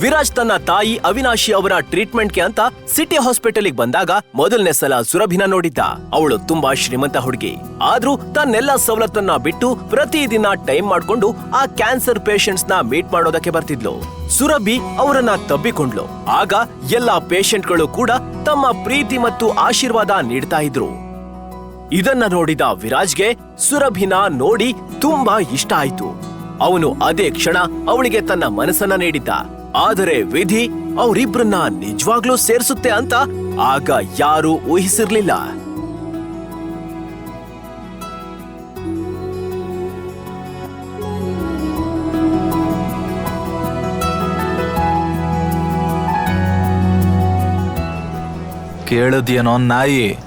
ವಿರಾಜ್ ತನ್ನ ತಾಯಿ ಅವಿನಾಶಿ ಅವರ ಟ್ರೀಟ್ಮೆಂಟ್ಗೆ ಅಂತ ಸಿಟಿ ಹಾಸ್ಪಿಟಲ್ಗೆ ಬಂದಾಗ ಮೊದಲನೇ ಸಲ ಸುರಭಿನ ನೋಡಿದ್ದ. ಅವಳು ತುಂಬಾ ಶ್ರೀಮಂತ ಹುಡುಗಿ. ಆದ್ರೂ ತನ್ನೆಲ್ಲ ಸವಲತ್ತನ್ನ ಬಿಟ್ಟು ಪ್ರತಿದಿನ ಟೈಮ್ ಮಾಡ್ಕೊಂಡು ಆ ಕ್ಯಾನ್ಸರ್ ಪೇಷಂಟ್ಸ್ನ ಮೀಟ್ ಮಾಡೋದಕ್ಕೆ ಬರ್ತಿದ್ಲು. ಸುರಭಿ ಅವರನ್ನ ತಬ್ಬಿಕೊಂಡ್ಲು. ಆಗ ಎಲ್ಲಾ ಪೇಷಂಟ್ಗಳು ಕೂಡ ತಮ್ಮ ಪ್ರೀತಿ ಮತ್ತು ಆಶೀರ್ವಾದ ನೀಡ್ತಾ ಇದ್ರು. ಇದನ್ನ ನೋಡಿದ ವಿರಾಜ್ಗೆ ಸುರಭಿನ ನೋಡಿ ತುಂಬಾ ಇಷ್ಟ ಆಯ್ತು. ಅವನು ಅದೇ ಕ್ಷಣ ಅವಳಿಗೆ ತನ್ನ ಮನಸ್ಸನ್ನ ನೀಡಿದ್ದ. ಆದರೆ ವಿಧಿ ಅವರಿಬ್ರನ್ನ ನಿಜವಾಗ್ಲೂ ಸೇರಿಸುತ್ತೆ ಅಂತ ಆಗ ಯಾರೂ ಊಹಿಸಿರ್ಲಿಲ್ಲ. ಕೇಳದ್ಯೇನೋ ನಾಯಿ,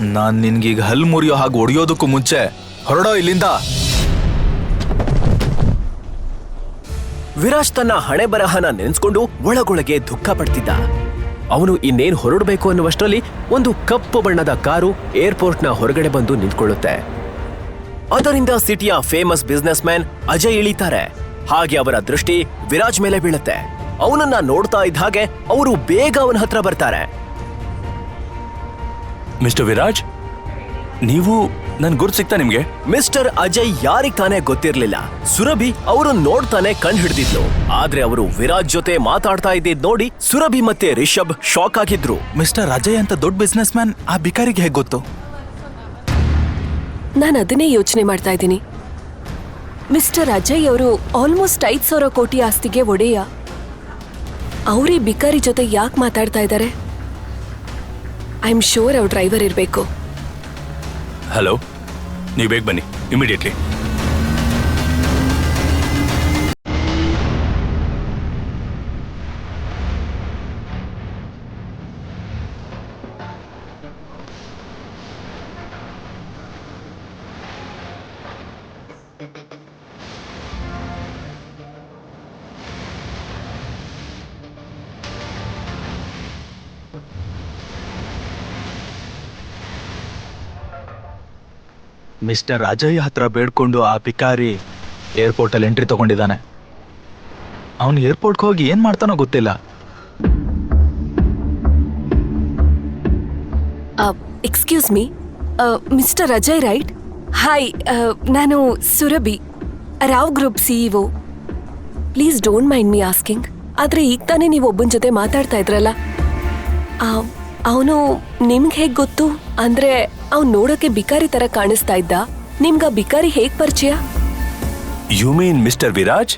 ನಾನ್ ನಿನ್ಗೀಗ ಹಲ್ ಮುರಿಯೋ ಹಾಗೆ ಒಡೆಯೋದಕ್ಕೂ ಮುಂಚೆ ಹೊರಡೋ ಇಲ್ಲಿಂದ. ವಿರಾಜ್ ತನ್ನ ಹಣೆ ಬರಹನ ನೆನೆಸ್ಕೊಂಡು ಒಳಗೊಳಗೆ ದುಃಖ ಪಡ್ತಿದ್ದ. ಅವನು ಇನ್ನೇನ್ ಹೊರಡಬೇಕು ಅನ್ನುವಷ್ಟರಲ್ಲಿ ಒಂದು ಕಪ್ಪು ಬಣ್ಣದ ಕಾರು ಏರ್ಪೋರ್ಟ್ನ ಹೊರಗಡೆ ಬಂದು ನಿಂತ್ಕೊಳ್ಳುತ್ತೆ. ಅದರಿಂದ ಸಿಟಿಯ ಫೇಮಸ್ ಬಿಸ್ನೆಸ್ ಮ್ಯಾನ್ ಅಜಯ್ ಇಳಿತಾರೆ. ಹಾಗೆ ಅವರ ದೃಷ್ಟಿ ವಿರಾಜ್ ಮೇಲೆ ಬೀಳುತ್ತೆ. ಅವನನ್ನ ನೋಡ್ತಾ ಇದ್ದ ಹಾಗೆ ಅವರು ಬೇಗ ಅವನ ಹತ್ರ ಬರ್ತಾರೆ. ಮಿಸ್ಟರ್ ವಿರಾಜ್, ನೀವು ನನ್ ಗುರ್ತು ಸಿಗ್ತಾ ನಿಮ್ಗೆ. ಮಿಸ್ಟರ್ ಅಜಯ್ ಯಾರಿಗ್ ತಾನೇ ಗೊತ್ತಿರ್ಲಿಲ್ಲ. ಸುರಭಿ ಅವರು ನೋಡ್ತಾನೆ ಕಣ್ ಹಿಡ್ದಿದ್ಲು. ಆದ್ರೆ ಅವರು ವಿರಾಜ್ ಜೊತೆ ಮಾತಾಡ್ತಾ ಇದ್ದಿದ್ ನೋಡಿ ಸುರಭಿ ಮತ್ತೆ ರಿಷಬ್ ಶಾಕ್ ಆಗಿದ್ರು. ಮಿಸ್ಟರ್ ಅಜಯ್ ಅಂತ ದೊಡ್ಡ ಬಿಸ್ನೆಸ್ ಮ್ಯಾನ್ ಆ ಬಿಕಾರಿಗೆ ಹೇಗ್ ಗೊತ್ತು? ನಾನು ಅದನ್ನೇ ಯೋಚನೆ ಮಾಡ್ತಾ ಇದ್ದೀನಿ. ಮಿಸ್ಟರ್ ಅಜಯ್ ಅವರು ಆಲ್ಮೋಸ್ಟ್ ಐದ್ ಸಾವಿರ ಕೋಟಿ ಆಸ್ತಿಗೆ ಒಡೆಯ. ಅವರೇ ಬಿಕಾರಿ ಜೊತೆ ಯಾಕೆ ಮಾತಾಡ್ತಾ ಇದ್ದಾರೆ ಐ ಆಮ್ ಶೋರ್ ಅವ್ರ ಡ್ರೈವರ್ ಇರಬೇಕು. ಹಲೋ ನೀವು ಬೇಗ ಬನ್ನಿ ಇಮಿಡಿಯೇಟ್ಲಿ ಮಿಸ್ಟರ್ ಅಜಯ್ ಹತ್ರ ಬೇಡ್ಕೊಂಡು ಆ ಭಿಕಾರಿ ಏರ್ಪೋರ್ಟ್ ಅಲ್ಲಿ ಎಂಟ್ರಿ ತಗೊಂಡಿದ್ದಾನೆ. ಅವನು ಏರ್ಪೋರ್ಟ್ಗೆ ಹೋಗಿ ಏನ್ ಮಾಡ್ತಾನೋ ಗೊತ್ತಿಲ್ಲ. Excuse me. Mister Ajay right? Hi ನಾನು Surabhi, Rao group CEO please don't mind me asking ಆದ್ರೆ ಈಗ ತಾನೇ ನೀವು ಒಬ್ಬನ ಜೊತೆ ಮಾತಾಡ್ತಾ ಇದ್ರಲ್ಲ. ಅವನು ನಿಮ್ಗೆ ಹೇಗ್ ಗೊತ್ತು? ಅಂದ್ರೆ ಅವ್ನು ನೋಡಕ್ಕೆ ಬಿಕಾರಿ ತರ ಕಾಣಿಸ್ತಾ ಇದ್ದ. ನಿಮ್ಗ ಬಿಕಾರಿ ಹೇಗ್ ಪರಿಚಯ? You mean mister Viraj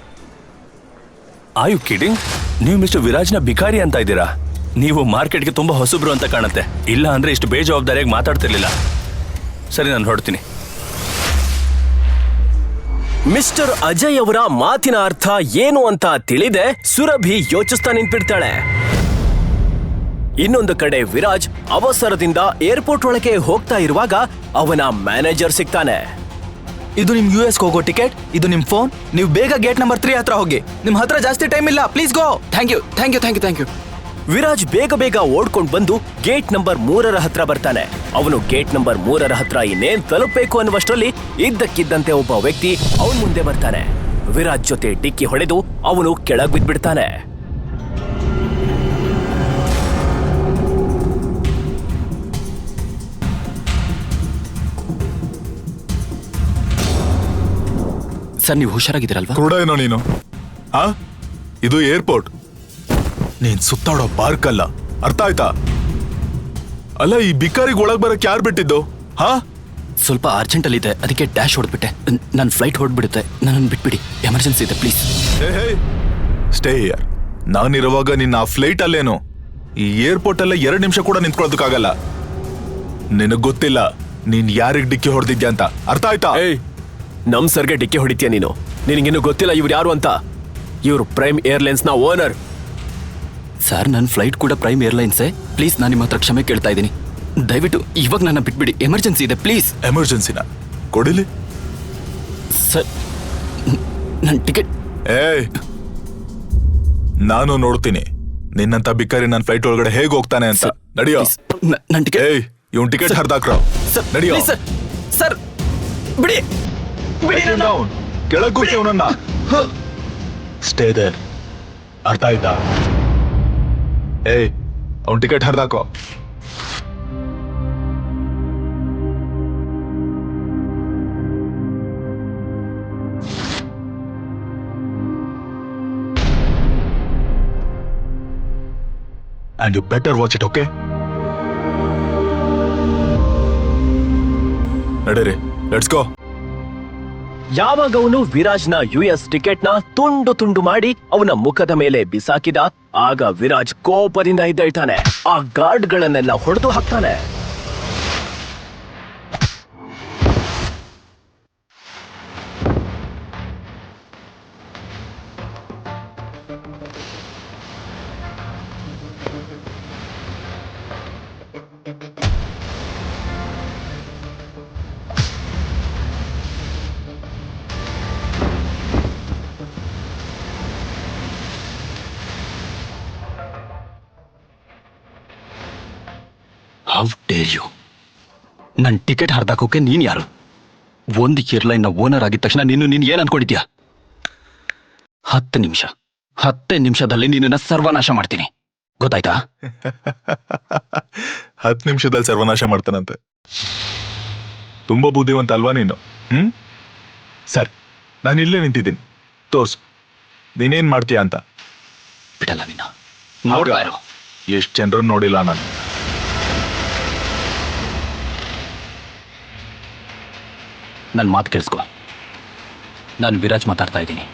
are you kidding ನೀವು ಮಿಸ್ಟರ್ ವಿರಾಜ್ನ ಬಿಕಾರಿ ಅಂತ ಇದ್ದೀರಾ? ನೀವು ಮಾರ್ಕೆಟ್ಗೆ ತುಂಬಾ ಹೊಸಬ್ರು ಅಂತ ಕಾಣುತ್ತೆ. ಇಲ್ಲ ಅಂದ್ರೆ ಇಷ್ಟು ಬೇಜವಾಬ್ದಾರಿಯಾಗಿ ಮಾತಾಡ್ತಿರ್ಲಿಲ್ಲ. ಸರಿ, ನಾನು ಹೊಡ್ತೀನಿ ಮಿಸ್ಟರ್ ಅಜಯ್ ಅವರ ಮಾತಿನ ಅರ್ಥ ಏನು ಅಂತ ತಿಳಿದೆ? ಸುರಭಿ ಯೋಚಿಸ್ತಾ ನಿಂತ್ಬಿಡ್ತಾಳೆ. ಇನ್ನೊಂದು ಕಡೆ ವಿರಾಜ್ ಅವಸರದಿಂದ ಏರ್ಪೋರ್ಟ್ ಒಳಗೆ ಹೋಗ್ತಾ ಇರುವಾಗ ಅವನ ಮ್ಯಾನೇಜರ್ ಸಿಗ್ತಾನೆ. ಇದು ನಿಮ್ ಯು ಎಸ್ ಹೋಗೋ ಟಿಕೆಟ್ ಇದು ನಿಮ್ ಫೋನ್ ನೀವು ಬೇಗ ಗೇಟ್ ನಂಬರ್ ತ್ರೀ ಹತ್ರ ಹೋಗಿ. ನಿಮ್ ಹತ್ರ ಜಾಸ್ತಿ ಟೈಮ್ ಇಲ್ಲ please go thank you thank you thank you thank you Viraj ಬೇಗ ಬೇಗ ಓಡ್ಕೊಂಡು ಬಂದು ಗೇಟ್ ನಂಬರ್ ಮೂರರ ಹತ್ರ ಬರ್ತಾನೆ. ಅವನು ಗೇಟ್ ನಂಬರ್ ಮೂರರ ಹತ್ರ ಇನ್ನೇನ್ ತಲುಪಬೇಕು ಅನ್ನುವಷ್ಟರಲ್ಲಿ ಇದ್ದಕ್ಕಿದ್ದಂತೆ ಒಬ್ಬ ವ್ಯಕ್ತಿ ಅವನ್ ಮುಂದೆ ಬರ್ತಾನೆ. ವಿರಾಜ್ ಜೊತೆ ಡಿಕ್ಕಿ ಹೊಡೆದು ಅವನು ಕೆಳಗ್ ಬಿದ್ಬಿಡ್ತಾನೆ ಸರ್ ನೀವು ಹುಷಾರಾಗಿದ್ದೀರಲ್ವಾ? ಕ್ರೂಡ ಏನೋ ನೀನು? ಆ? ಇದು ಏರ್ಪೋರ್ಟ್. ನೀನ್ ಸುತ್ತಾಡೋ ಪಾರ್ಕ್ ಅಲ್ಲ ಅರ್ಥ ಆಯ್ತಾ? ಅಲ್ಲ ಈ ಬಿಕಾರಿಗೆ ಒಳಗ್ ಬರಕ್ ಯಾರು ಬಿಟ್ಟಿದ್ದು? ಹಾ? ಸ್ವಲ್ಪ ಅರ್ಜೆಂಟಲ್ಲಿ ಇದೆ ಅದಕ್ಕೆ ಡ್ಯಾಶ್ ಹೊಡೆದ್ಬಿಟ್ಟೆ. ನನ್ನ ಫ್ಲೈಟ್ ಹೊರಡ್ಬಿಡುತ್ತೆ ನನ್ನನ್ನು ಬಿಟ್ಬಿಡಿ. ಎಮರ್ಜೆನ್ಸಿ ಇದೆ ಪ್ಲೀಸ್. ಸ್ಟೇ ಇಯರ್ ನಾನಿರುವಾಗ ನಿನ್ನ ಆ ಫ್ಲೈಟ್ ಅಲ್ಲೇನು ಈ ಏರ್ಪೋರ್ಟ್ ಅಲ್ಲೇ ಎರಡು ನಿಮಿಷ ಕೂಡ ನಿಂತ್ಕೊಳ್ಳೋದಕ್ಕಾಗಲ್ಲ. ನಿನಗ್ ಗೊತ್ತಿಲ್ಲ ನೀನ್ ಯಾರಿಗೆ ಡಿಕ್ಕಿ ಹೊಡೆದಿದ್ಯಾ ಅಂತ. ಅರ್ಥ ಆಯ್ತಾ? ಏಯ್ ನಮ್ ಸರ್ಗೆ ಡಿಕ್ಕಿ ಹೊಡಿತೀಯ ನೀನು? ನಿನಗಿನ್ನೂ ಗೊತ್ತಿಲ್ಲ ಇವ್ರು ಯಾರು ಅಂತ. ಇವ್ರು ಪ್ರೈಮ್ ಏರ್ಲೈನ್ಸ್ನ ಓನರ್ ಸರ್ ನನ್ನ ಫ್ಲೈಟ್ ಕೂಡ ಪ್ರೈಮ್ ಏರ್ಲೈನ್ಸೇ ಪ್ಲೀಸ್ ನಾನು ನಿಮ್ಮ ಹತ್ರ ಕ್ಷಮೆ ಕೇಳ್ತಾ ಇದ್ದೀನಿ. ದಯವಿಟ್ಟು ಇವಾಗ ನನ್ನ ಬಿಟ್ಬಿಡಿ. ಎಮರ್ಜೆನ್ಸಿ ಇದೆ ಪ್ಲೀಸ್ ಎಮರ್ಜೆನ್ಸಿನ ಕೊಡಿಲಿ. ಸರ್ ನನ್ನ ಟಿಕೆಟ್ ಏಯ್! ನಾನು ನೋಡ್ತೀನಿ. ನಿನ್ನಂತ ಬಿಕಾರಿ ನನ್ನ ಫ್ಲೈಟ್ ಒಳಗಡೆ ಹೇಗೆ ಹೋಗ್ತಾನೆ ಅಂತ. ನಡಿಯೋ. ನನ್ನ ಟಿಕೆಟ್ ಏಯ್ ಇವನ್ ಟಿಕೆಟ್ ಹರಿದಾಕ್ರ. ಸರ್ ನಡಿಯೋ. ಸರ್ ಸರ್ ಬಿಡಿ. ಕೆಳಗ್ ಕೂರ್ಸಿ ಅವನನ್ನ ಸ್ಟೇ ದೇರ್ ಅರ್ಥ ಆಯ್ತಾ ಏಯ್ ಅವ್ನ್ ಟಿಕೆಟ್ ಹರಿದಾಕೋ and you better watch it, okay? ನಡೀರಿ ಲೆಟ್ಸ್ ಗೋ ಯಾವಾಗ ಅವನು ವಿರಾಜ್ನ ಯು ಎಸ್ ಟಿಕೆಟ್ನ ತುಂಡು ತುಂಡು ಮಾಡಿ ಅವನ ಮುಖದ ಮೇಲೆ ಬಿಸಾಕಿದ, ಆಗ ವಿರಾಜ್ ಕೋಪದಿಂದ ಇದ್ದಾನೆ ಆ ಗಾರ್ಡ್ಗಳನ್ನೆಲ್ಲ ಹೊಡೆದು ಹಾಕ್ತಾನೆ. ನನ್ನ ಟಿಕೆಟ್ ಹರಿದಾಕೋಕೆ ನೀನ್ ಯಾರು? ಒಂದು ಏರ್ಲೈನ್ನ ಓನರ್ ಆಗಿದ ತಕ್ಷಣ ನೀನು ನೀನು ಏನ್ ಅನ್ಕೊಂಡಿದ್ಯಾ? ಹತ್ತು ನಿಮಿಷ. ಹತ್ತೇ ನಿಮಿಷದಲ್ಲಿ ನಿನ್ನ ಸರ್ವನಾಶ ಮಾಡ್ತೀನಿ. ಗೊತ್ತಾಯ್ತಾ? ಹತ್ತು ನಿಮಿಷದಲ್ಲಿ ಸರ್ವನಾಶ ಮಾಡ್ತಾನಂತೆ. ತುಂಬಾ ಬುದ್ಧಿವಂತ ಅಲ್ವಾ ನೀನು? ಹ್ಮ್? ಸರ್ ನಾನು ಇಲ್ಲೇ ನಿಂತಿದ್ದೀನಿ. ತೋರ್ಸು. ನೀನೇನ್ ಮಾಡ್ತೀಯ ಅಂತ? ಬಿಡಲ್ಲ ನೀನು. ನೋಡ್ತಾ ಇರು. ಎಷ್ಟು ಜನರನ್ನು ನೋಡಿಲ್ಲ ನಾನು. ನನ್ನ ಮಾತು ಕೇಳಿಸ್ಕೊ. ನಾನು ವಿರಾಜ್ ಮಾತಾಡ್ತಾ ಇದ್ದೀನಿ.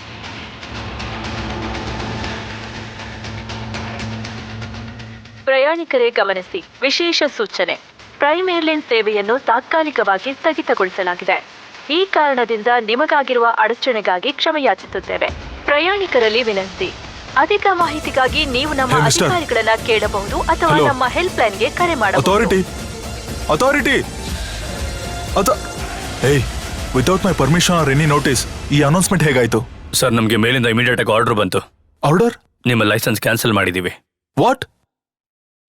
ಪ್ರಯಾಣಿಕರೇ ಗಮನಿಸಿ ವಿಶೇಷ ಸೂಚನೆ. ಪ್ರೈಮ್ ಏರ್ಲೈನ್ ಸೇವೆಯನ್ನು ತಾತ್ಕಾಲಿಕವಾಗಿ ಸ್ಥಗಿತಗೊಳಿಸಲಾಗಿದೆ. ಈ ಕಾರಣದಿಂದ ನಿಮಗಾಗಿರುವ ಅಡಚಣೆಗಾಗಿ ಕ್ಷಮೆಯಾಚಿಸುತ್ತೇವೆ. ಪ್ರಯಾಣಿಕರಲ್ಲಿ ವಿನಂತಿ. ಅಧಿಕ ಮಾಹಿತಿಗಾಗಿ ನೀವು ನಮ್ಮ Hey, mister. ಅಧಿಕಾರಿಗಳನ್ನ ಕೇಳಬಹುದು ಅಥವಾ Hello. ನಮ್ಮ ಹೆಲ್ಪ್ ಲೈನ್ಗೆ ಕರೆ ಮಾಡಬಹುದು. ಅಥಾರಿಟಿ ಅಥಾರಿಟಿ ಅಥ ಏಯ್ without my permission are any notice ಈ ಅನೌನ್ಸ್ಮೆಂಟ್ ಹೇಗಾಯ್ತು? ಸರ್ ನಮಗೆ ಮೇಲಿಂದ ಇಮಿಡಿಯೇಟ್ ಆಗಿ ಆರ್ಡರ್ ಬಂತು. ಆರ್ಡರ್ ನಿಮ್ಮ ಲೈಸೆನ್ಸ್ ಕ್ಯಾನ್ಸಲ್ ಮಾಡಿದೀವಿ. ವಾಟ್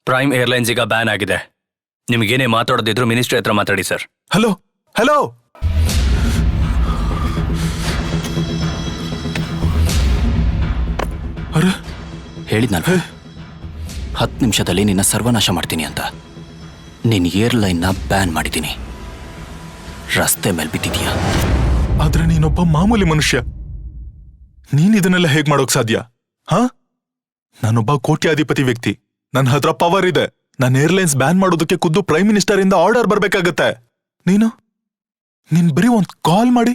ಪ್ರೈಮ್ ಏರ್ಲೈನ್ಸ್ ಈಗ ಬ್ಯಾನ್ ಆಗಿದೆ. ನಿಮಗೇನೇ ಮಾತಾಡೋದಿದ್ರು ಮಿನಿಸ್ಟ್ರಿ ಹತ್ರ ಮಾತಾಡಿ ಸರ್ ಹಲೋ ಹಲೋ ಅರೆ? ಹೇಳಿದ್ನಲ್ಲ. ಹತ್ತು ನಿಮಿಷದಲ್ಲಿ ನಿನ್ನ ಸರ್ವನಾಶ ಮಾಡ್ತೀನಿ ಅಂತ. ನಿನ್ನ ಏರ್ಲೈನ್ನ ಬ್ಯಾನ್ ಮಾಡಿದ್ದೀನಿ. ರಸ್ತೆ ಮೇಲೆ ಬಿದ್ದಿದ್ಯಾ? ಆದ್ರೆ ನೀನೊಬ್ಬ ಮಾಮೂಲಿ ಮನುಷ್ಯ. ನೀನ್ ಇದನ್ನೆಲ್ಲ ಹೇಗ್ ಮಾಡೋಕ್ ಸಾಧ್ಯ? ಹಾ? ನಾನೊಬ್ಬ ಕೋಟ್ಯಾಧಿಪತಿ ವ್ಯಕ್ತಿ. ನನ್ನ ಹತ್ರ ಪವರ್ ಇದೆ. ನನ್ನ ಏರ್ಲೈನ್ಸ್ ಬ್ಯಾನ್ ಮಾಡೋದಕ್ಕೆ ಖುದ್ದು ಪ್ರೈಮ್ ಮಿನಿಸ್ಟರ್ ಇಂದ ಆರ್ಡರ್ ಬರ್ಬೇಕಾಗತ್ತೆ. ನೀನು? ನೀನ್ ಬರೀ ಒಂದ್ ಕಾಲ್ ಮಾಡಿ.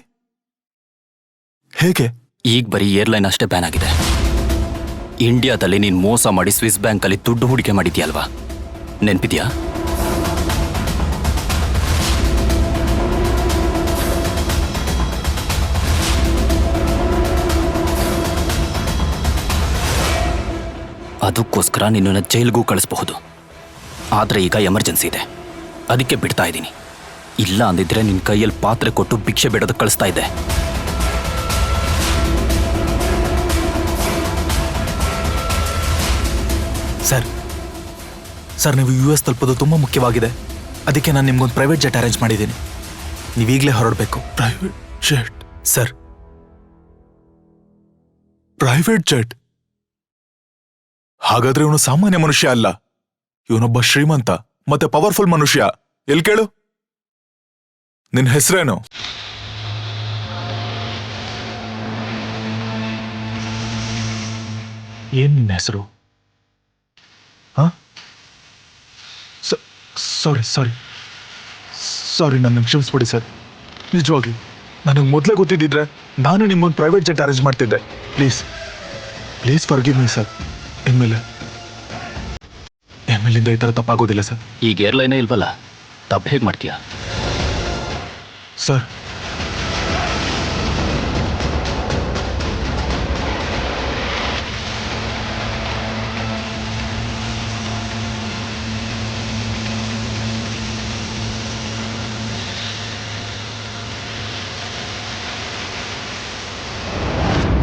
ಹೇಗೆ? ಈಗ ಬರೀ ಏರ್ಲೈನ್ ಅಷ್ಟೇ ಬ್ಯಾನ್ ಆಗಿದೆ. ಇಂಡಿಯಾದಲ್ಲಿ ನೀನ್ ಮೋಸ ಮಾಡಿ ಸ್ವಿಸ್ ಬ್ಯಾಂಕಲ್ಲಿ ದುಡ್ಡು ಹೂಡಿಕೆ ಮಾಡಿದ್ಯಲ್ವಾ? ನೆನ್ಪಿದ್ಯಾ? ಅದಕ್ಕೋಸ್ಕರ ನಿನ್ನನ್ನು ಜೈಲ್ಗೂ ಕಳಿಸಬಹುದು. ಆದರೆ ಈಗ ಎಮರ್ಜೆನ್ಸಿ ಇದೆ. ಅದಕ್ಕೆ ಬಿಡ್ತಾ ಇದ್ದೀನಿ. ಇಲ್ಲ ಅಂದಿದ್ರೆ ನಿನ್ನ ಕೈಯಲ್ಲಿ ಪಾತ್ರೆ ಕೊಟ್ಟು ಭಿಕ್ಷೆ ಬಿಡೋದು ಕಳಿಸ್ತಾ ಇದ್ದೆ. ಸರ್ ಸರ್ ನೀವು ಯು ಎಸ್ ತಲುಪೋದು ತುಂಬ ಮುಖ್ಯವಾಗಿದೆ. ಅದಕ್ಕೆ ನಾನು ನಿಮ್ಗೊಂದು ಪ್ರೈವೇಟ್ ಜೆಟ್ ಅರೇಂಜ್ ಮಾಡಿದ್ದೀನಿ. ನೀವೀಗಲೇ ಹೊರಡಬೇಕು. Private jet sir. Private jet ಹಾಗಾದ್ರೆ ಇವನು ಸಾಮಾನ್ಯ ಮನುಷ್ಯ ಅಲ್ಲ. ಇವನೊಬ್ಬ ಶ್ರೀಮಂತ ಮತ್ತೆ ಪವರ್ಫುಲ್ ಮನುಷ್ಯ. ಎಲ್ ಕೇಳು? ನಿನ್ ಹೆಸರೇನು? ಏನ್ ನಿನ್ನ ಹೆಸರು? ಹಾ? ಸಾರಿ ಸಾರಿ ಸಾರಿ ನನ್ನ ಕ್ಷಮಿಸ್ಬಿಡಿ ಸರ್. ನಿಜವಾಗ್ಲಿ ನನಗೆ ಮೊದಲೇ ಗೊತ್ತಿದ್ದಿದ್ರೆ ನಾನು ನಿಮ್ಮೊಂದು ಪ್ರೈವೇಟ್ ಜೆಟ್ ಅರೇಂಜ್ ಮಾಡ್ತಿದ್ದೆ. Please please forgive me sir ಇನ್ಮೇಲೆ ಇನ್ಮೇಲಿಂದ ಈ ಥರ ತಪ್ಪಾಗೋದಿಲ್ಲ ಸರ್. ಈಗ ಏರ್ಲೈನೇ ಇಲ್ವಲ್ಲ? ತಪ್ಪು ಹೇಗ್ ಮಾಡ್ತೀಯಾ? Sir.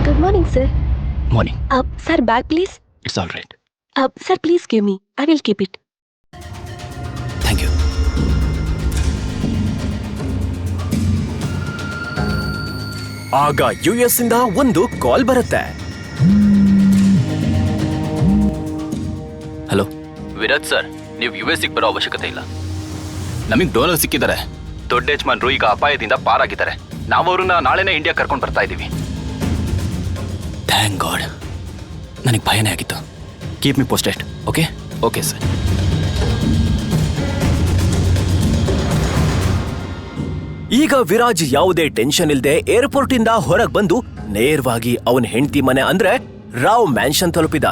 Good morning sir morning sir bag please it's all right sir please give me I will keep it thank you ಆಗ ಯು ಎಸ್ ಇಂದ ಒಂದು ಕಾಲ್ ಬರುತ್ತೆ. ಹಲೋ ವಿರಾಜ್ ಸರ್ ನೀವು ಯು ಎಸ್ ಬರೋ ಅವಶ್ಯಕತೆ ಇಲ್ಲ. ನಮಗೆ ಡೋನರ್ ಸಿಕ್ಕಿದ್ದಾರೆ. ದೊಡ್ಡ ಯಜಮಾನ್ರು ಈಗ ಅಪಾಯದಿಂದ ಪಾರಾಗಿದ್ದಾರೆ. ನಾವು ಅವ್ರನ್ನ ನಾಳೆನೇ ಇಂಡಿಯಾ ಕರ್ಕೊಂಡು ಬರ್ತಾ ಇದ್ದೀವಿ. ಥ್ಯಾಂಕ್ ಗಾಡ್ ನನಗೆ ಭಯನೇ ಆಗಿತ್ತು. Keep me posted okay okay sir ಈಗ ವಿರಾಜ್ ಯಾವುದೇ ಟೆನ್ಷನ್ ಇಲ್ಲದೆ ಏರ್ಪೋರ್ಟ್ ಇಂದ ಹೊರಗೆ ಬಂದು ನೇರವಾಗಿ ಅವನ ಹೆಂಡತಿ ಮನೆ ಅಂದ್ರೆ ರಾವ್ ಮ್ಯಾನ್ಷನ್ ತಲುಪಿದ.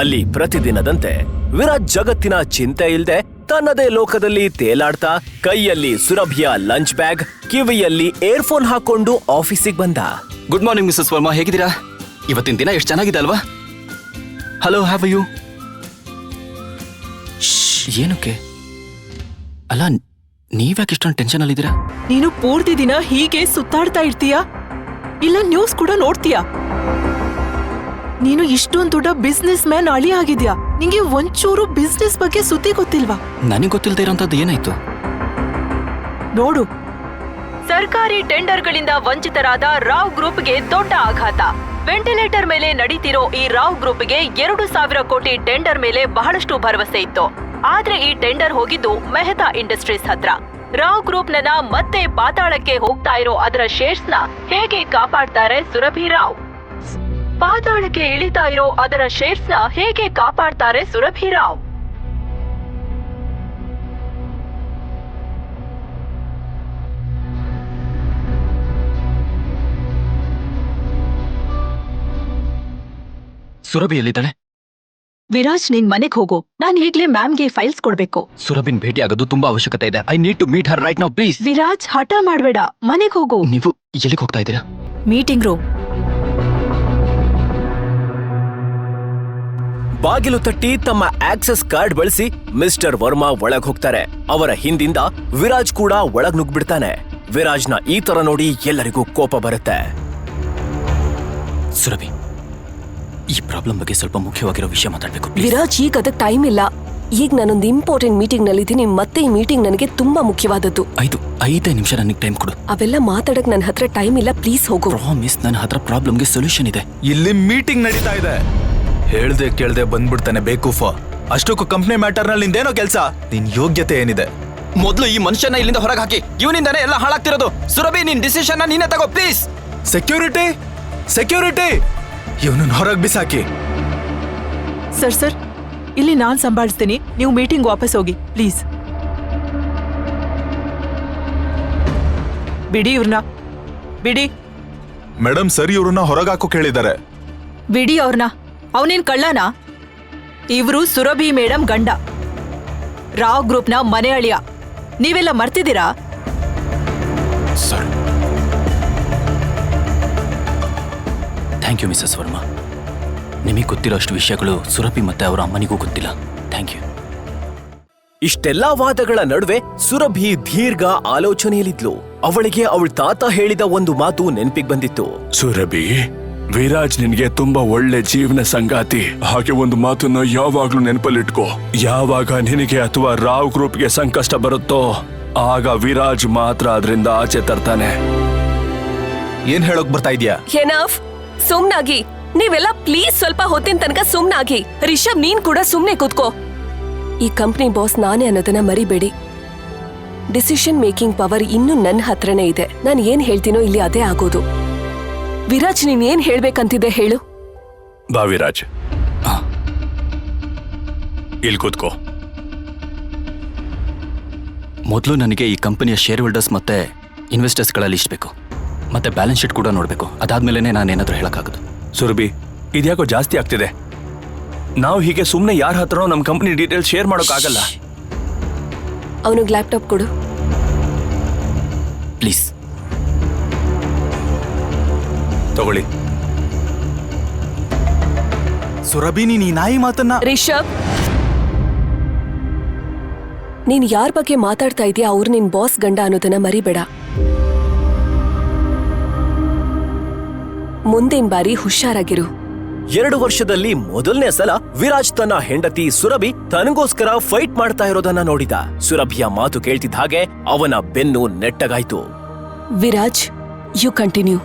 ಅಲ್ಲಿ ಪ್ರತಿದಿನದಂತೆ ವಿರಾಜ್ ಜಗತ್ತಿನ ಚಿಂತೆ ಇಲ್ಲದೆ ತನ್ನದೇ ಲೋಕದಲ್ಲಿ ತೇಲಾಡ್ತಾ ಕೈಯಲ್ಲಿ ಸುರಭಿಯ ಲಂಚ್ ಬ್ಯಾಗ್ ಕಿವಿಯಲ್ಲಿ ಏರ್ಫೋನ್ ಹಾಕೊಂಡು ಆಫೀಸಿಗೆ ಬಂದ. ಗುಡ್ ಮಾರ್ನಿಂಗ್ ಮಿಸಸ್ ವರ್ಮಾ ಹೇಗಿದ್ದೀರಾ? ಇವತ್ತಿನ ದಿನ ಎಷ್ಟು ಚೆನ್ನಾಗಿದೆ ಅಲ್ವಾ? ಹಲೋ ಹ್ಯಾವ್ ಯು ಏನಕ್ಕೆ? ಅಲ್ಲ ನೀವ್ಯಾಕೆ ಇಷ್ಟೊಂದು ಟೆನ್ಷನ್ ಅಲ್ಲಿದ್ದೀರಾ ನೀನು ಪೂರ್ತಿ ದಿನ ಹೀಗೆ ಸುತ್ತಾಡ್ತಾ ಇರ್ತೀಯಾ? ಇಲ್ಲ ನ್ಯೂಸ್ ಕೂಡ ನೋಡ್ತೀಯಾ? ನೀನು ಇಷ್ಟೊಂದು ದೊಡ್ಡ ಬಿಸ್ನೆಸ್ ಮ್ಯಾನ್ ಅಳಿ ಆಗಿದ್ಯಾ? ನಿಂಗೆ ಒಂಚೂರು ಬಿಸ್ನೆಸ್ ಬಗ್ಗೆ ಸುದ್ದಿ ಗೊತ್ತಿಲ್ವಾ? ನನಗೆ ಗೊತ್ತಿಲ್ಲದೆ ಇರೋಂಥದ್ದು ಏನಾಯ್ತು? ನೋಡು ಸರ್ಕಾರಿ ಟೆಂಡರ್ಗಳಿಂದ ವಂಚಿತರಾದ ರಾವ್ ಗ್ರೂಪ್ಗೆ ದೊಡ್ಡ ಆಘಾತ. ವೆಂಟಿಲೇಟರ್ ಮೇಲೆ ನಡೀತಿರೋ ಈ ರಾವ್ ಗ್ರೂಪ್ಗೆ ಎರಡು ಸಾವಿರ ಕೋಟಿ ಟೆಂಡರ್ ಮೇಲೆ ಬಹಳಷ್ಟು ಭರವಸೆ ಇತ್ತು. ಆದ್ರೆ ಈ ಟೆಂಡರ್ ಹೋಗಿದ್ದು ಮೆಹತಾ ಇಂಡಸ್ಟ್ರೀಸ್ ಹತ್ರ. ರಾವ್ ಗ್ರೂಪ್ ನನ್ನ ಮತ್ತೆ ಪಾತಾಳಕ್ಕೆ ಹೋಗ್ತಾ ಇರೋ ಅದರ ಶೇರ್ಸ್ನ ಹೇಗೆ ಕಾಪಾಡ್ತಾರೆ ಸುರಭಿ ರಾವ್? ಪಾತಾಳಕ್ಕೆ ಇಳಿತಾ ಇರೋ ಅದರ ಶೇರ್ಸ್ನ ಹೇಗೆ ಕಾಪಾಡ್ತಾರೆ ಸುರಭಿ ರಾವ್? ಸುರಭಿ ಎಲ್ಲಿದ್ದಾಳೆ ವಿರಾಜ್ ನಿನ್ ಮನೆಗ್ ಹೋಗು. ನಾನ್ ಈಗ್ಲೇ ಮ್ಯಾಮ್ಗೆ ಫೈಲ್ಸ್ ಕೊಡ್ಬೇಕು. ಸುರಭಿನ್ ಭೇಟಿ ಆಗೋದು ತುಂಬಾ ಅವಶ್ಯಕತೆ ಇದೆ. I need to meet her right now please Viraj ಹಠ ಮಾಡ್ಬೇಡ. ಮನೆಗ್ ಹೋಗು. ನೀವು ಎಲ್ಲಿಗೆ ಹೋಗ್ತಾ ಇದ್ದೀರಾ? ಮೀಟಿಂಗ್ ರೂಮ್ ಬಾಗಿಲು ತಟ್ಟಿ ತಮ್ಮ ಆಕ್ಸೆಸ್ ಕಾರ್ಡ್ ಬಳಸಿ ಮಿಸ್ಟರ್ ವರ್ಮಾ ಒಳಗ್ ಹೋಗ್ತಾರೆ. ಅವರ ಹಿಂದಿಂದ ವಿರಾಜ್ ಕೂಡ ಒಳಗ್ ನುಗ್ಬಿಡ್ತಾನೆ ವಿರಾಜ್ನ ಈ ತರ ನೋಡಿ ಎಲ್ಲರಿಗೂ ಕೋಪ ಬರುತ್ತೆ. ಸುರಭಿ ಈ ಪ್ರಾಬ್ಲಮ್ ಬಗ್ಗೆ ಸ್ವಲ್ಪ ಮುಖ್ಯವಾಗಿರೋ ವಿಷಯ ಮಾತಾಡಬೇಕು. ವಿರಾಜ್ ಈಗ ಅದಕ್ಕೆ ಟೈಮ್ ಇಲ್ಲ. ಈಗ ನಾನೊಂದು ಇಂಪಾರ್ಟೆಂಟ್ ಮೀಟಿಂಗ್ನಲ್ಲಿ ಇದ್ದೀನಿ ಮತ್ತೆ ಈ ಮೀಟಿಂಗ್ ನನಗೆ ತುಂಬಾ ಮುಖ್ಯವಾದದ್ದು. ಐದು ಐದೇ ನಿಮಿಷ ನನಗೆ ಟೈಮ್ ಕೊಡು. ಅವೆಲ್ಲ ಮಾತಾಡಕ್ ನನ್ನ ಹತ್ರ ಟೈಮ್ ಇಲ್ಲ. ಪ್ಲೀಸ್ ಹೋಗು. ಪ್ರಾಮಿಸ್ ನನ್ನ ಹತ್ರ ಪ್ರಾಬ್ಲಮ್ಗೆ ಸೊಲ್ಯೂಷನ್ ಇದೆ. ಇಲ್ಲಿ ಮೀಟಿಂಗ್ ನಡೀತಾ ಇದೆ. ಹೇಳ್ದೆ ಕೇಳ್ದೆ ಬಂದ್ಬಿಡ್ತಾನೆ ಬೇಕೂಫ. ಅಷ್ಟಕ್ಕೂ ಕಂಪ್ನಿ ಮ್ಯಾಟರ್ನಲ್ಲಿ ನಿಂದೇನೋ ಕೆಲಸ? ನಿನ್ ಯೋಗ್ಯತೆ ಏನಿದೆ? ಮೊದಲು ಈ ಮನುಷ್ಯನ ಇಲ್ಲಿಂದ ಹೊರಗೆ ಹಾಕಿ. ಇವನಿಂದಾನೇ ಎಲ್ಲ ಹಾಳಾಗ್ತಿರೋದು. ಸುರಭಿ ನಿನ್ ಡಿಸಿಷನ್ ನೀನೇ ತಗೋ ಪ್ಲೀಸ್ ಸೆಕ್ಯೂರಿಟಿ ಸೆಕ್ಯೂರಿಟಿ ಇವನನ್ನ ಹೊರಗೆ ಬಿಸಾಕಿ. ಸರ್ ಸರ್ ಇಲ್ಲಿ ನಾನು ಸಂಭಾಳಿಸ್ತೀನಿ. ನೀವು ಮೀಟಿಂಗ್ ವಾಪಸ್ ಹೋಗಿ ಪ್ಲೀಸ್. ಬಿಡಿ ಇವ್ರನ್ನ. ಬಿಡಿ. ಮೇಡಮ್ ಸರಿ ಇವ್ರನ್ನ ಹೊರಗಾಕು ಕೇಳಿದ್ದಾರೆ. ಹೇಳಿದ್ದಾರೆ ಬಿಡಿ ಅವ್ರನ್ನ. ಅವನೇನ್ ಕಳ್ಳನಾ? ಇವರು ಸುರಭಿ ಮೇಡಮ್ ಗಂಡ. ರಾವ್ ಗ್ರೂಪ್ನ ಮನೆ ಅಳಿಯ. ನೀವೆಲ್ಲ ಮರ್ತಿದ್ದೀರಾ? Sir thank you Mrs Varma ನಿಮಗೆ ಗೊತ್ತಿರೋ ಅಷ್ಟು ವಿಷಯಗಳು ಸುರಭಿ ಮತ್ತೆ ಅವರ ಅಮ್ಮನಿಗೂ ಗೊತ್ತಿಲ್ಲ. ಥ್ಯಾಂಕ್ ಯು ಇಷ್ಟೆಲ್ಲ ವಾದಗಳ ನಡುವೆ ಸುರಭಿ ದೀರ್ಘ ಆಲೋಚನೆಯಲ್ಲಿದ್ಲು. ಅವಳಿಗೆ ಅವಳ ತಾತ ಹೇಳಿದ ಒಂದು ಮಾತು ನೆನಪಿಗೆ ಬಂದಿತ್ತು. ಸುರಭಿ ವಿರಾಜ್ ನಿನ್ಗೆ ತುಂಬಾ ಒಳ್ಳೆ ಜೀವನ ಸಂಗಾತಿ. ಹಾಗೆ ಒಂದು ಮಾತನ್ನು ಯಾವಾಗ್ಲೂ ನೆನಪಲ್ಲಿಟ್ಕೋ. ಯಾವಾಗ ನಿನಗೆ ಅಥವಾ ರಾವ್ ಗ್ರೂಪ್ಗೆ ಸಂಕಷ್ಟ ಬರುತ್ತೋ ಆಗ ವಿರಾಜ್ ಮಾತ್ರ ಅದರಿಂದ ಆಚೆ ತರ್ತಾನೆ. ಏನ್ ಹೇಳೋಕ್ ಬರ್ತಾ ಇದ್ಯಾ? ಎನಫ್ ಸುಮ್ನಾಗಿ. ನೀವೆಲ್ಲ ಪ್ಲೀಸ್ ಸ್ವಲ್ಪ ಹೊತ್ತಿನ ತನಕ ಸುಮ್ನಾಗಿ. ರಿಷಬ್ ನೀನ್ ಕೂಡ ಸುಮ್ನೆ ಕೂತ್ಕೋ. ಈ ಕಂಪ್ನಿ ಬಾಸ್ ನಾನೇ ಅನ್ನೋದನ್ನ ಮರಿಬೇಡಿ. ಡಿಸಿಷನ್ ಮೇಕಿಂಗ್ ಪವರ್ ಇನ್ನೂ ನನ್ನ ಹತ್ರನೇ ಇದೆ. ನಾನು ಏನ್ ಹೇಳ್ತೀನೋ ಇಲ್ಲಿ ಅದೇ ಆಗೋದು. ವಿರಾಜ್ ನೀನ್ ಏನ್ ಹೇಳ್ಬೇಕಂತಿದೆ ಹೇಳು. ಬಾ ವಿರಾಜ್. ಇಲ್ಲಿ ಕೂತ್ಕೋ. ಮೊದಲು ನನಗೆ ಈ ಕಂಪನಿಯ ಶೇರ್ ಹೋಲ್ಡರ್ಸ್ ಮತ್ತೆ ಇನ್ವೆಸ್ಟರ್ಸ್ಗಳ ಲಿಸ್ಟ್ ಬೇಕು ಮತ್ತೆ ಬ್ಯಾಲೆನ್ಸ್ ಶೀಟ್ ಕೂಡ ನೋಡಬೇಕು. ಅದಾದ್ಮೇಲೆ ನಾನು ಏನಾದರೂ ಹೇಳಕ್ಕಾಗೋದು. ಸುರಭಿ ಇದ್ಯಾಕೋ ಜಾಸ್ತಿ ಆಗ್ತಿದೆ? ನಾವು ಹೀಗೆ ಸುಮ್ಮನೆ ಯಾರ ಹತ್ರನೋ ನಮ್ಮ ಕಂಪನಿ ಡೀಟೇಲ್ಸ್ ಶೇರ್ ಮಾಡೋಕ್ಕಾಗಲ್ಲ. ಅವನಿಗೆ ಲ್ಯಾಪ್ಟಾಪ್ ಕೊಡು. ಪ್ಲೀಸ್ ತಗೊಳ್ಳಿ. ಸುರಭಿ ನೀನ್ ಈ ನಾಯಿ ಮಾತನ್ನ ರಿಷಬ್! ನೀನು ಯಾರ ಬಗ್ಗೆ ಮಾತಾಡ್ತಾ ಇದೀಯಾ? ಅವ್ರು ನಿನ್ ಬಾಸ್ ಗಂಡ ಅನ್ನೋದನ್ನ ಮರಿಬೇಡ. ಮುಂದಿನ ಬಾರಿ ಹುಷಾರಾಗಿರು. ಎರಡು ವರ್ಷದಲ್ಲಿ ಮೊದಲನೇ ಸಲ ವಿರಾಜ್ ತನ್ನ ಹೆಂಡತಿ ಸುರಭಿ ತನಗೋಸ್ಕರ ಫೈಟ್ ಮಾಡ್ತಾ ಇರೋದನ್ನ ನೋಡಿದ. ಸುರಭಿಯ ಮಾತು ಕೇಳ್ತಿದ್ದ ಹಾಗೆ ಅವನ ಬೆನ್ನು ನೆಟ್ಟಗಾಯ್ತು. ವಿರಾಜ್ ಯು ಕಂಟಿನ್ಯೂ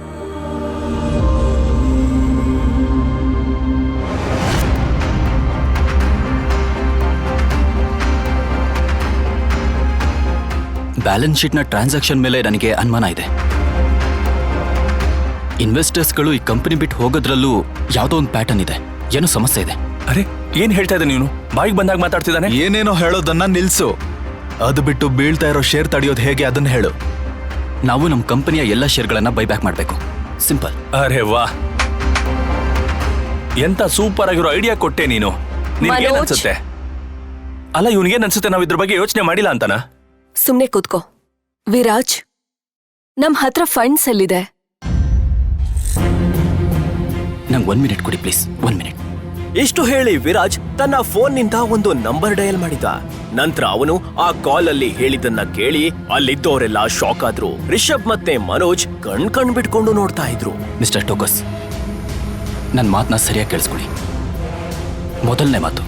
ಬ್ಯಾಲೆನ್ಸ್ ಶೀಟ್ನ ಟ್ರಾನ್ಸಾಕ್ಷನ್ ಮೇಲೆ ನನಗೆ ಅನುಮಾನ ಇದೆ. ಇನ್ವೆಸ್ಟರ್ಸ್ಗಳು ಈ ಕಂಪನಿ ಬಿಟ್ಟು ಹೋಗೋದ್ರಲ್ಲೂ ಯಾವುದೋ ಒಂದು ಪ್ಯಾಟರ್ನ್ ಇದೆ. ಏನೋ ಸಮಸ್ಯೆ ಇದೆ. ಅರೆ ಏನ್ ಹೇಳ್ತಾ ಇದೆ ನೀನು? ಬಾಯಿಗೆ ಬಂದಾಗ ಮಾತಾಡ್ತಿದ್ದಾನೆ? ಏನೇನೋ ಹೇಳೋದನ್ನ ನಿಲ್ಸು. ಅದು ಬಿಟ್ಟು ಬೀಳ್ತಾ ಇರೋ ಶೇರ್ ತಡೆಯೋದು ಹೇಗೆ ಅದನ್ನ ಹೇಳು. ನಾವು ನಮ್ಮ ಕಂಪನಿಯ ಎಲ್ಲ ಶೇರ್ಗಳನ್ನ ಬೈಬ್ಯಾಕ್ ಮಾಡಬೇಕು. ಸಿಂಪಲ್ ಅರೆ ವಾ. ಎಂತ ಸೂಪರ್ ಆಗಿರೋ ಐಡಿಯಾ ಕೊಟ್ಟೆ ನೀನು. ನಿನ್ಗೇನ್ ಮನೋಜ್. ಅನ್ಸುತ್ತೆ? ಅಲ್ಲ ಇವನಿಗೆ ಅನ್ಸುತ್ತೆ? ನಾವು ಇದ್ರ ಬಗ್ಗೆ ಯೋಚನೆ ಮಾಡಿಲ್ಲ ಅಂತನಾ? ಸುಮ್ನೆ ಕೂತ್ಕೋ. ವಿರಾಜ್ ನಮ್ ಹತ್ರ ಫಂಡ್ಸ್ ಎಲ್ಲಿದೆ ನಂಗೆ ಒನ್ ಮಿನಿಟ್ ಕೊಡಿ ಪ್ಲೀಸ್. One minute. ಇಷ್ಟು ಹೇಳಿ ವಿರಾಜ್ ತನ್ನ ಫೋನ್ನಿಂದ ಒಂದು ನಂಬರ್ ಡಯಲ್ ಮಾಡಿದ. ನಂತರ ಅವನು ಆ ಕಾಲ್ ಅಲ್ಲಿ ಹೇಳಿದನ್ನ ಕೇಳಿ ಅಲ್ಲಿದ್ದವರೆಲ್ಲ ಶಾಕ್ ಆದ್ರು. ರಿಷಬ್ ಮತ್ತೆ ಮನೋಜ್ ಕಣ್ ಕಣ್ ಬಿಟ್ಕೊಂಡು ನೋಡ್ತಾ ಇದ್ರು. ಮಿಸ್ಟರ್ ಟೋಕಸ್ ನನ್ನ ಮಾತನ್ನ ಸರಿಯಾಗಿ ಕೇಳಿಸ್ಕೊಳ್ಳಿ ಮೊದಲನೇ ಮಾತು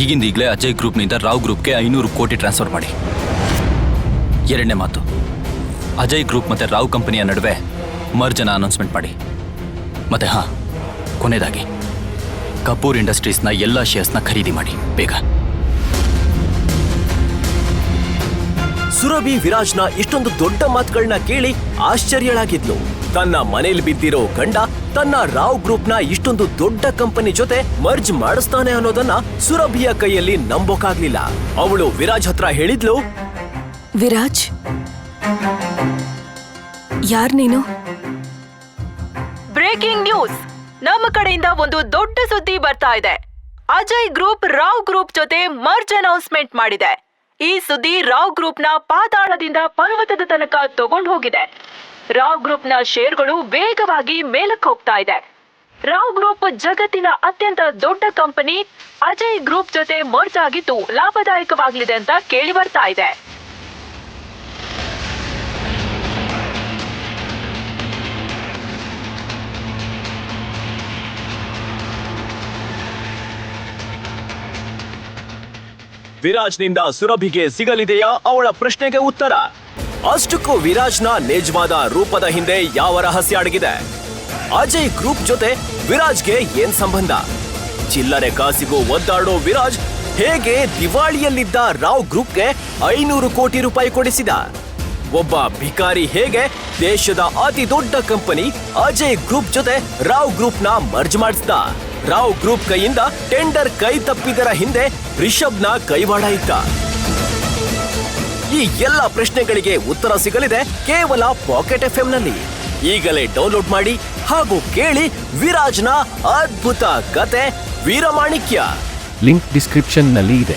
ಈಗಿಂದ ಈಗಲೇ ಅಜಯ್ ಗ್ರೂಪ್ನಿಂದ ರಾವ್ ಗ್ರೂಪ್ಗೆ ಐನೂರು ಕೋಟಿ ಟ್ರಾನ್ಸ್ಫರ್ ಮಾಡಿ. ಎರಡನೇ ಮಾತು ಅಜಯ್ ಗ್ರೂಪ್ ಮತ್ತೆ ರಾವ್ ಕಂಪನಿಯ ನಡುವೆ ಮರ್ಜನ ಅನೌನ್ಸ್ಮೆಂಟ್ ಮಾಡಿ. ಮತ್ತೆ ಹಾ ಕೊನೆಯದಾಗಿ. ಕಪೂರ್ ಇಂಡಸ್ಟ್ರೀಸ್ನ ಎಲ್ಲ ಶೇರ್ಸ್ನ ಖರೀದಿ ಮಾಡಿ ಬೇಗ. ಸುರಭಿ ವಿರಾಜ್ನ ಇಷ್ಟೊಂದು ದೊಡ್ಡ ಮಾತುಗಳನ್ನ ಕೇಳಿ ಆಶ್ಚರ್ಯಳಾಗಿದ್ಲು. ತನ್ನ ಮನೇಲಿ ಬಿದ್ದಿರೋ ಗಂಡ ತನ್ನ ರಾವ್ ಗ್ರೂಪ್ನ ಇಷ್ಟೊಂದು ದೊಡ್ಡ ಕಂಪನಿ ಜೊತೆ ಮರ್ಜ್ ಮಾಡಿಸ್ತಾನೆ ಅನ್ನೋದನ್ನ ಸುರಭಿಯ ಕೈಯಲ್ಲಿ ನಂಬೋಕಾಗ್ಲಿಲ್ಲ. ಅವಳು ವಿರಾಜ್ ಹತ್ರ ಹೇಳಿದ್ಲು ವಿರಾಜ್? ಯಾರ್ ನೀನು? Breaking news. ನಮ್ಮ ಕಡೆಯಿಂದ ಒಂದು ದೊಡ್ಡ ಸುದ್ದಿ ಬರ್ತಾ ಇದೆ. ಅಜಯ್ ಗ್ರೂಪ್, ರಾವ್ ಗ್ರೂಪ್ ಜೊತೆ ಮರ್ಜ್ ಅನೌನ್ಸ್ಮೆಂಟ್ ಮಾಡಿದೆ. ಈ ಸುದ್ದಿ ರಾವ್ ಗ್ರೂಪ್ನ ಪಾತಾಳದಿಂದ ಪರ್ವತದ ತನಕ ತಗೊಂಡು ಹೋಗಿದೆ. ರಾವ್ ಗ್ರೂಪ್ನ ಶೇರ್ಗಳು ವೇಗವಾಗಿ ಮೇಲಕ್ಕೆ ಹೋಗ್ತಾ ಇದೆ. ರಾವ್ ಗ್ರೂಪ್ ಜಗತ್ತಿನ ಅತ್ಯಂತ ದೊಡ್ಡ ಕಂಪನಿ ಅಜಯ್ ಗ್ರೂಪ್ ಜೊತೆ ಮರ್ಜ್ ಆಗಿದ್ದು ಲಾಭದಾಯಕವಾಗಲಿದೆ ಅಂತ ಕೇಳಿ ಬರ್ತಾ ಇದೆ. ವಿರಾಜ್ನಿಂದ ಸುರಭಿಗೆ ಸಿಗಲಿದೆಯಾ ಅವಳ ಪ್ರಶ್ನೆಗೆ ಉತ್ತರ. ಅಷ್ಟಕ್ಕೂ ವಿರಾಜ್ನ ನಿಜವಾದ ರೂಪದ ಹಿಂದೆ ಯಾವ ರಹಸ್ಯ ಅಡಗಿದೆ? ಅಜಯ್ ಗ್ರೂಪ್ ಜೊತೆ ವಿರಾಜ್ಗೆ ಏನ್ ಸಂಬಂಧ? ಚಿಲ್ಲರೆ ಕಾಸಿಗೂ ಒದ್ದಾಡೋ ವಿರಾಜ್ ಹೇಗೆ ದಿವಾಳಿಯಲ್ಲಿದ್ದ ರಾವ್ ಗ್ರೂಪ್ಗೆ ಐನೂರು ಕೋಟಿ ರೂಪಾಯಿ ಕೊಡಿಸಿದ? ಒಬ್ಬ ಭಿಕಾರಿ ಹೇಗೆ ದೇಶದ ಅತಿ ದೊಡ್ಡ ಕಂಪನಿ ಅಜಯ್ ಗ್ರೂಪ್ ಜೊತೆ ರಾವ್ ಗ್ರೂಪ್ನ ಮರ್ಜ್ ಮಾಡಿಸ್ದ? ರಾವ್ ಗ್ರೂಪ್ ಕೈಯಿಂದ ಟೆಂಡರ್ ಕೈ ತಪ್ಪಿದರ ಹಿಂದೆ ರಿಷಬ್ನ ಕೈವಾಡ ಇದ್ದ ಈ ಎಲ್ಲ ಪ್ರಶ್ನೆಗಳಿಗೆ ಉತ್ತರ ಸಿಗಲಿದೆ ಕೇವಲ ಪಾಕೆಟ್ ಎಫ್ನಲ್ಲಿ ಈಗಲೇ ಡೌನ್ಲೋಡ್ ಮಾಡಿ ಹಾಗೂ ಕೇಳಿ ವಿರಾಜ್ನ ಅದ್ಭುತ ಕತೆ ವೀರಮಾಣಿಕ್ಯ. ಲಿಂಕ್ ಡಿಸ್ಕ್ರಿಪ್ಷನ್ನಲ್ಲಿ ಇದೆ.